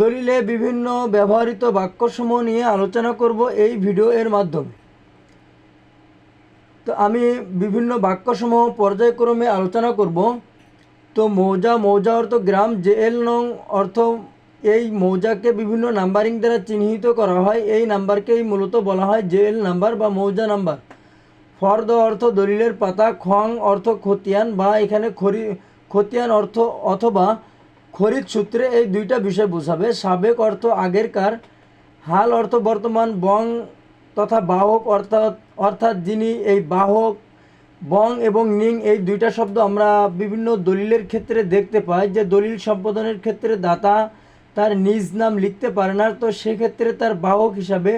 দলিলে বিভিন্ন ব্যবহৃত বাক্যসমূহ নিয়ে আলোচনা করব এই ভিডিও এর মাধ্যমে। তো আমি বিভিন্ন বাক্যসমূহ পর্যায়ক্রমে আলোচনা করব। তো মৌজা মৌজা অর্থ গ্রাম, জেএল নং অর্থ এই মৌজাকে বিভিন্ন নাম্বারিং দ্বারা চিহ্নিত করা হয়। এই নাম্বারকেই মূলত বলা হয় জেএল নাম্বার বা মৌজা নাম্বার। ফর্দ অর্থ দলিলের পাতা, খং অর্থ খতিয়ান বা এখানে খরি, খতিয়ান অর্থ অথবা খরিদ সূত্রে এই দুইটা বিষয় বোঝাবে। সাবেক অর্থ আগেরকার, হাল অর্থ বর্তমান, বং তথা বাহক অর্থাৎ অর্থাৎ যিনি এই বাহক, বং এবং নিং এই দুইটা শব্দ আমরা বিভিন্ন দলিলের ক্ষেত্রে দেখতে পাই যে দলিল সম্পাদনের ক্ষেত্রে দাতা তার নিজ নাম লিখতে পারে না। তো সেক্ষেত্রে তার বাহক হিসাবে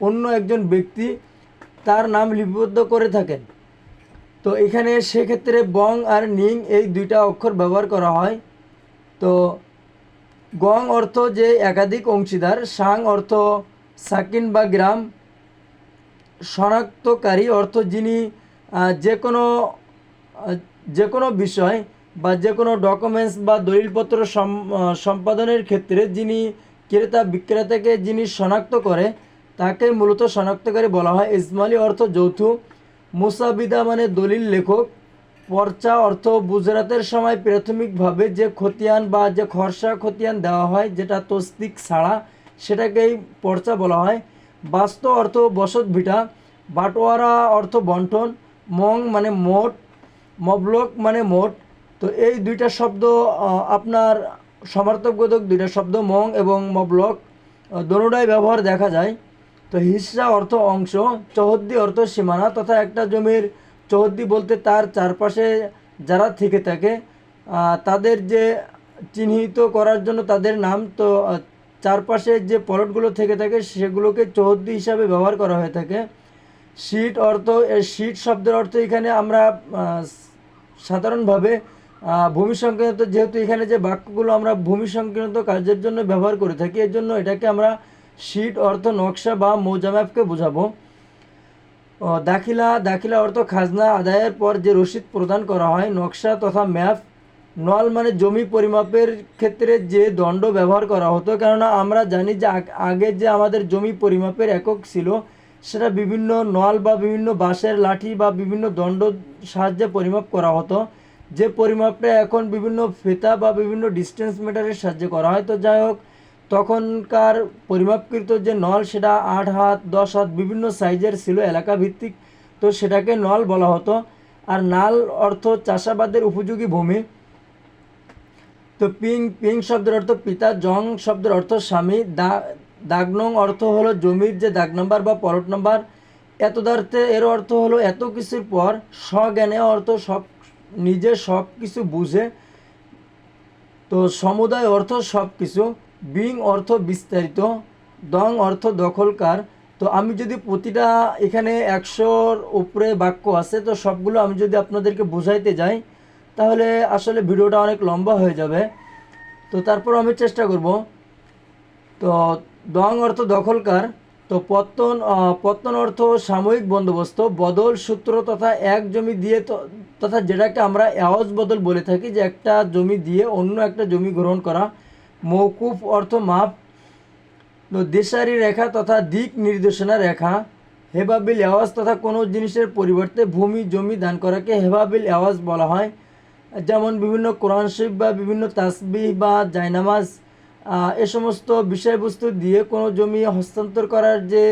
অন্য একজন ব্যক্তি তার নাম লিপিবদ্ধ করে থাকেন। তো এখানে সেক্ষেত্রে বং আর নিং এই দুইটা অক্ষর ব্যবহার করা হয়। তো গং অর্থ যে একাধিক অংশীদার, সাং অর্থ সাকিন বা গ্রাম, শনাক্তকারী অর্থ যিনি যে কোনো যে কোনো বিষয় বা যে কোনো ডকুমেন্টস বা দলিলপত্র সম- সম্পাদনের ক্ষেত্রে যিনি ক্রেতা বিক্রেতাকে যিনি শনাক্ত করে, তাকে মূলত শনাক্তকারী বলা হয়। ইসমালি অর্থ যৌথ, মুসাবিদা মানে দলিল লেখক। পর্চা অর্থ গুজরাতের সময় প্রাথমিকভাবে যে খতিয়ান বা যে খরসা খতিয়ান দেওয়া হয়, যেটা তস্তিক ছাড়া সেটাকেই পর্চা বলা হয়। বাস্তু অর্থ বসত ভিটা, বাটোয়ারা অর্থ বন্টন, মং মানে মোট, মবলক মানে মোট। তো এই দুইটা শব্দ আপনার সমার্থকবোধক দুইটা শব্দ, মং এবং মবলক দোনোটাই ব্যবহার দেখা যায়। তো হিসা অর্থ অংশ, চৌহদ্দি অর্থ সীমানা, তথা একটা জমির চৌহদ্দি বলতে তার চারপাশে যারা থেকে থাকে তাদের যে চিহ্নিত করার জন্য তাদের নাম তো চারপাশে যে পলটগুলো থেকে থাকে সেগুলোকে চৌহদ্দি হিসাবে ব্যবহার করা হয়ে থাকে। শীট অর্থ শীট শব্দের অর্থ এখানে আমরা সাধারণভাবে ভূমি সংক্রান্ত যেহেতু এখানে যে বাক্যগুলো আমরা ভূমি সংক্রান্ত কাজের জন্য ব্যবহার করে থাকি এর জন্য এটাকে আমরা শীট অর্থ নকশা বা মৌজা ম্যাপকে বোঝাবো। দাখিলা দাখিলা অর্থ খাজনা আদায়ের পর যে রসিদ প্রদান করা হয়, নকশা তথা ম্যাপ, নল মানে জমি পরিমাপের ক্ষেত্রে যে দণ্ড ব্যবহার করা হতো। কেননা আমরা জানি যে আগে যে আমাদের জমি পরিমাপের একক ছিল, সেটা বিভিন্ন নল বা বিভিন্ন বাঁশের লাঠি বা বিভিন্ন দণ্ড সাহায্যে পরিমাপ করা হতো। যে পরিমাপটা এখন বিভিন্ন ফেতা বা বিভিন্ন ডিস্টেন্স মিটারের সাহায্যে করা হয়। তো যাই হোক তখনকার পরিমাপকৃত যে নল, সেটা আট হাত, দশ হাত বিভিন্ন সাইজের ছিল এলাকা ভিত্তিক তো সেটাকে নল বলা হতো। আর নাল অর্থ চাষাবাদের উপযোগী ভূমি। তো পিং পিং শব্দের অর্থ পিতা, জং শব্দের অর্থ স্বামী, দা, দাগনং অর্থ হলো জমির যে দাগ নাম্বার বা পলট নাম্বার। এতদার্থে এর অর্থ হলো এত কিছুর পর, স্বজ্ঞানে অর্থ সব, নিজে সব কিছু বুঝে। তো সমুদায় অর্থ সব কিছু বিং অর্থ বিস্তারিত, দং অর্থ দখলকার। তো আমি যদি প্রতিটা এখানে একশোর উপরে বাক্য আছে, তো সবগুলো আমি যদি আপনাদেরকে বোঝাইতে যাই, তাহলে আসলে ভিডিওটা অনেক লম্বা হয়ে যাবে। তো তারপর আমি চেষ্টা করব। তো দং অর্থ দখলকার, তো পত্তন পত্তন অর্থ সাময়িক বন্দোবস্ত, বদল সূত্র তথা এক জমি দিয়ে তথা যেটাকে আমরা এওয়াজ বদল বলে থাকি, যে একটা জমি দিয়ে অন্য একটা জমি গ্রহণ করা। মৌকুফ অর্থ মাপ দেশারি রেখা তথা দিক নির্দেশনা রেখা, হেবাবিল আওয়াজ তথা কোনো জিনিসের পরিবর্তে ভূমি, জমি দান করাকে হেবাবিল আওয়াজ বলা হয়। যেমন বিভিন্ন কোরআন শরীফ বা বিভিন্ন তাসবিহ বা জায়নামাজ এ সমস্ত বিষয়বস্তু দিয়ে কোনো জমি হস্তান্তর করার যে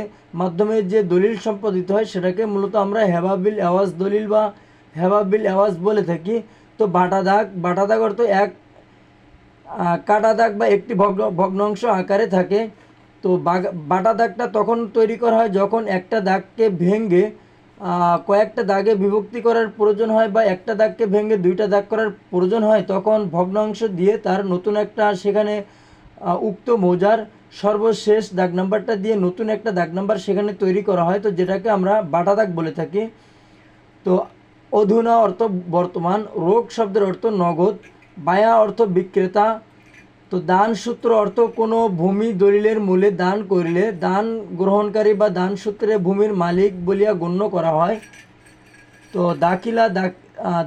মাধ্যমে যে দলিল সম্পাদিত হয়, সেটাকে মূলত আমরা হেবাবিল আওয়াজ দলিল বা হেবাবিল আওয়াজ বলে থাকি। তো বাটা দাগ বাটা দাগ অর্থ এক কাটা দাগ বা একটি ভগ্ন, ভগ্নাংশ আকারে থাকে। তো বাটা দাগটা তখন তৈরি করা হয় যখন একটা দাগকে ভেঙে কয়েকটা দাগে বিভক্তি করার প্রয়োজন হয় বা একটা দাগকে ভেঙে দুইটা দাগ করার প্রয়োজন হয়, তখন ভগ্নাংশ দিয়ে তার নতুন একটা সেখানে উক্ত মৌজার সর্বশেষ দাগ নাম্বারটা দিয়ে নতুন একটা দাগ নাম্বার সেখানে তৈরি করা হয়। তো যেটাকে আমরা বাটা দাগ বলে থাকি। তো অধুনা অর্থ বর্তমান, রোগ শব্দের অর্থ নগদ, বায়া অর্থ বিক্রেতা তো দান সূত্র অর্থ কোনো ভূমি দলিলের মূলে দান করিলে দান গ্রহণকারী বা দান সূত্রে ভূমির মালিক বলিয়া গণ্য করা হয়। তো দাখিলা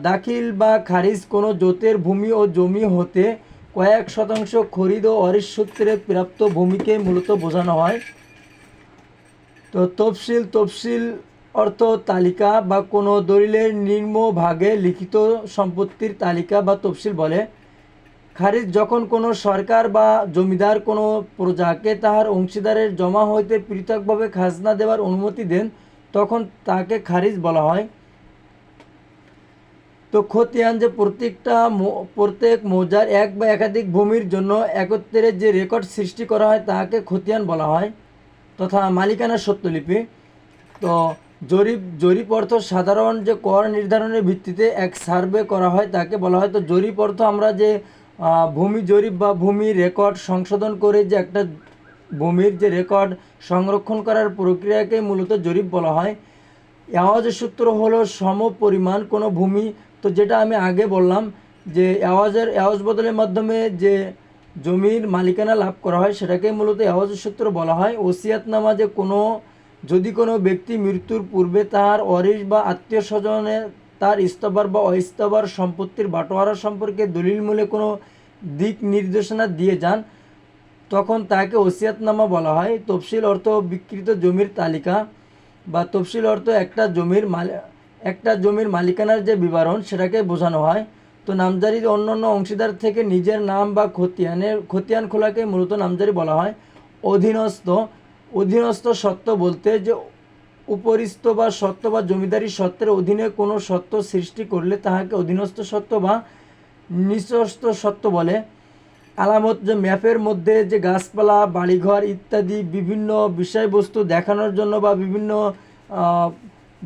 দাখিল বা খারিজ কোনো জোতের ভূমি ও জমি হতে কয়েক শতাংশ খরিদ ও অরিস সূত্রে প্রাপ্ত ভূমিকে মূলত বোঝানো হয়। তো তফসিল তফসিল অর্থ তালিকা বা কোনো দলিলের নিম্ন ভাগে লিখিত সম্পত্তির তালিকা বা তফসিল বলে। খারিজ যখন কোনো সরকার বা জমিদার কোনো প্রজাকে তাহার অংশীদারের জমা হইতে পৃথকভাবে খাজনা দেওয়ার অনুমতি দেন, তখন তাকে খারিজ বলা হয়। তো খতিয়ান যে প্রত্যেকটা প্রত্যেক মৌজার এক বা একাধিক ভূমির জন্য একত্রে যে রেকর্ড সৃষ্টি করা হয়, তাকে খতিয়ান বলা হয় তথা মালিকানা সত্যলিপি। তো জরিপ জরিপ অর্থ সাধারণ যে কর নির্ধারণের ভিত্তিতে এক সার্ভে করা হয়, তাকে বলা হয়। তো জরিপ অর্থ আমরা যে ভূমি জরিপ বা ভূমি রেকর্ড সংশোধন করে যে একটা ভূমির যে রেকর্ড সংরক্ষণ করার প্রক্রিয়াকে মূলত জরিপ বলা হয়। আওয়াজের সূত্র হলো সম পরিমাণ কোনো ভূমি। তো যেটা আমি আগে বললাম যে আওয়াজের, আওয়াজ বদলের মাধ্যমে যে জমির মালিকানা লাভ করা হয় সেটাকে মূলত আওয়াজের সূত্র বলা হয়। ওসিয়াতনামা যে কোনো, যদি কোনো ব্যক্তি মৃত্যুর পূর্বে তার অরিস বা আত্মীয় স্বজনে তার স্তবার বা অস্তবার সম্পত্তির বাটোয়ারা সম্পর্কে দলিলমূলে কোনো দিক নির্দেশনা দিয়ে যান, তখন তাকে ওসিয়াতনামা বলা হয়। তফসিল অর্থ বিকৃত জমির তালিকা বা তফসিল অর্থ একটা জমির একটা জমির মালিকানার যে বিবরণ, সেটাকে বোঝানো হয়। তো নামজারি অন্যান্য অংশীদার থেকে নিজের নাম বা খতিয়ানের খতিয়ান খোলাকে মূলত নামজারি বলা হয়। অধীনস্থ অধীনস্থ সত্ত্ব বলতে যে উপরিস্থ বা সত্ত্ব বা জমিদারি সত্ত্বের অধীনে কোনো সত্ত্ব সৃষ্টি করলে তাহাকে অধীনস্থ সত্ত্ব বা নিঃস্বস্ত সত্ত্ব বলে। আলামত যে ম্যাপের মধ্যে যে গাছপালা, বাড়িঘর ইত্যাদি বিভিন্ন বিষয়বস্তু দেখানোর জন্য বা বিভিন্ন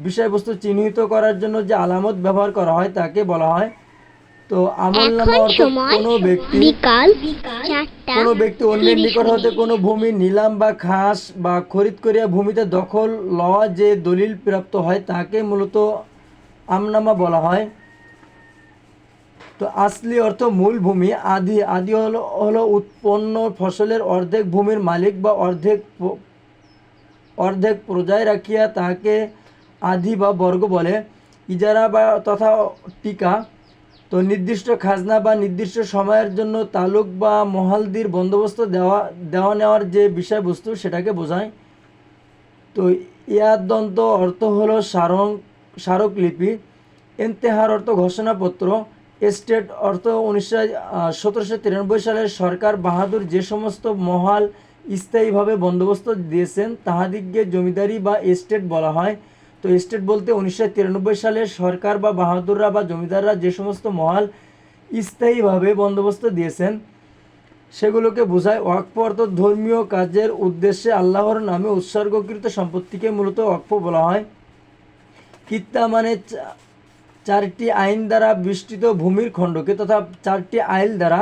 বিষয়বস্তু চিহ্নিত করার জন্য যে আলামত ব্যবহার করা হয় তাকে বলা হয় তো আমল নামা এখন অর্থ সময় কোনো ব্যক্তি বিকাল কোনো ব্যক্তি অন্যের নিকট হতে কোনো ভূমি নিলাম বা খাস বা খরিদ করিয়া ভূমিতে দখল লওয়া যে দলিল প্রাপ্ত হয় তাকে মূলত আমনামা বলা হয়। তো আসলি অর্থ মূল ভূমি আদি আদি হলো হলো উৎপন্ন ফসলের অর্ধেক ভূমির মালিক বা অর্ধেক অর্ধেক প্রজায় রাখিয়া তাহাকে আধি বা বর্গ বলে। ইজারা বা তথা টিকা তো নির্দিষ্ট খাজনা বা নির্দিষ্ট সময়ের জন্য তালুক বা মহালদির বন্দোবস্ত দেওয়া দেওয়া নেওয়ার যে বিষয়বস্তু সেটাকে বোঝায়। তো ইয়ার দন্ত অর্থ হলো স্মারক স্মারকলিপি এন্তেহার অর্থ ঘোষণাপত্র, এস্টেট অর্থ উনিশশো সতেরোশো তিরানব্বই সালে সরকার বাহাদুর যে সমস্ত মহাল স্থায়ীভাবে বন্দোবস্ত দিয়েছেন, তাহাদিগকে জমিদারি বা এস্টেট বলা হয়। তো এস্টেট বলতে উনিশশো তিরানব্বই সালে সরকার বা বাহাদুররা বা জমিদাররা যে সমস্ত মহাল স্থায়ীভাবে বন্দোবস্ত দিয়েছেন, সেগুলোকে বোঝায় ওয়াকফ অর্থ ধর্মীয় কাজের উদ্দেশ্যে আল্লাহর নামে উৎসর্গকৃত সম্পত্তিকে মূলত ওয়াকফ বলা হয়। কিত্তা মানে চারটি আইন দ্বারা বিস্তৃত ভূমির খণ্ডকে তথা চারটি আইল দ্বারা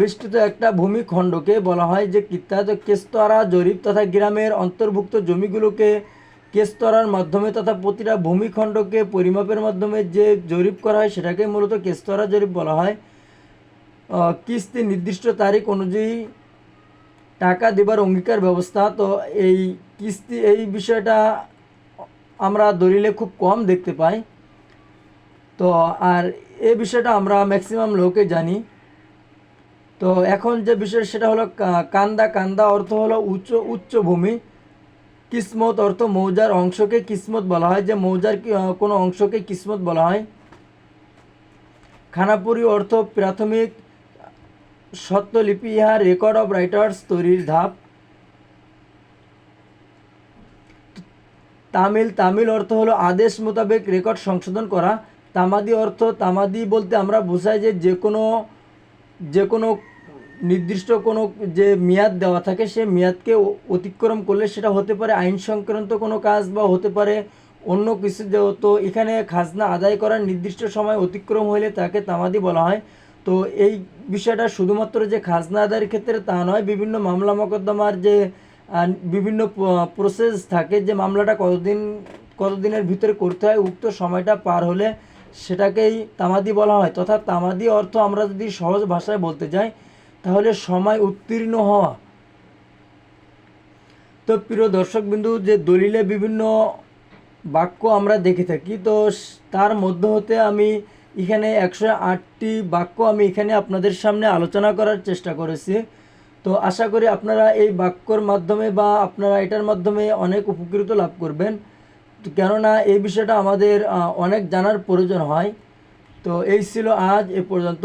বিস্তৃত একটা ভূমি খণ্ডকে বলা হয় যে কিত্তা তো কেস্তরা, জরিপ তথা গ্রামের অন্তর্ভুক্ত জমিগুলোকে কেস্তরার মাধ্যমে তথা প্রতিটা ভূমিখণ্ডকে পরিমাপের মাধ্যমে যে জরিপ করা হয় সেটাকে মূলত কেস্তরা জরিপ বলা হয়। কিস্তি নির্দিষ্ট তারিখ অনুযায়ী টাকা দেবার অঙ্গীকার ব্যবস্থা। তো এই কিস্তি, এই বিষয়টা আমরা দলিলে খুব কম দেখতে পাই। তো আর এ বিষয়টা আমরা ম্যাক্সিমাম লোকে জানি। তো এখন যে বিষয়, সেটা হলো কান্দা কান্দা অর্থ হলো উচ্চ উচ্চ ভূমি। কিসমত অর্থ মৌজার অংশকে কিসমত বলা হয়, যে মৌজার কোনো অংশকে কিসমত বলা হয়। খানাপুরি অর্থ প্রাথমিক সত্যলিপি, ইহা রেকর্ড অফ রাইটার্স তৈরির ধাপ। তামিল তামিল অর্থ হলো আদেশ মোতাবেক রেকর্ড সংশোধন করা। তামাদি অর্থ, তামাদি বলতে আমরা বোঝাই যে যে কোনো যে কোনো নির্দিষ্ট কোনো যে মেয়াদ দেওয়া থাকে, সে মেয়াদকে অতিক্রম করলে সেটা হতে পারে আইন সংক্রান্ত কোনো কাজ বা হতে পারে অন্য কিছু তো এখানে খাজনা আদায় করার নির্দিষ্ট সময় অতিক্রম হলে তাকে তামাদি বলা হয়। তো এই বিষয়টা শুধুমাত্র যে খাজনা আদায়ের ক্ষেত্রে তা নয়, বিভিন্ন মামলা মোকদ্দমার যে বিভিন্ন প্রসেস থাকে, যে মামলাটা কতদিন, কতদিনের ভিতরে করতে হয়, উক্ত সময়টা পার হলে সেটাকেই তামাদি বলা হয়। তথা তামাদি অর্থ আমরা যদি সহজ ভাষায় বলতে যাই তাহলে সময় উত্তীর্ণ হওয়া। তো প্রিয় দর্শকবিন্দু, যে দলিলে বিভিন্ন বাক্য আমরা দেখে থাকি, তো তার মধ্য হতে আমি এখানে একশো আটটি বাক্য আমি এখানে আপনাদের সামনে আলোচনা করার চেষ্টা করেছি। তো আশা করি আপনারা এই বাক্যর মাধ্যমে বা আপনারা এটার মাধ্যমে অনেক উপকৃত লাভ করবেন। কেননা এই বিষয়টা আমাদের অনেক জানার প্রয়োজন হয়। তো এই ছিল আজ এ পর্যন্ত।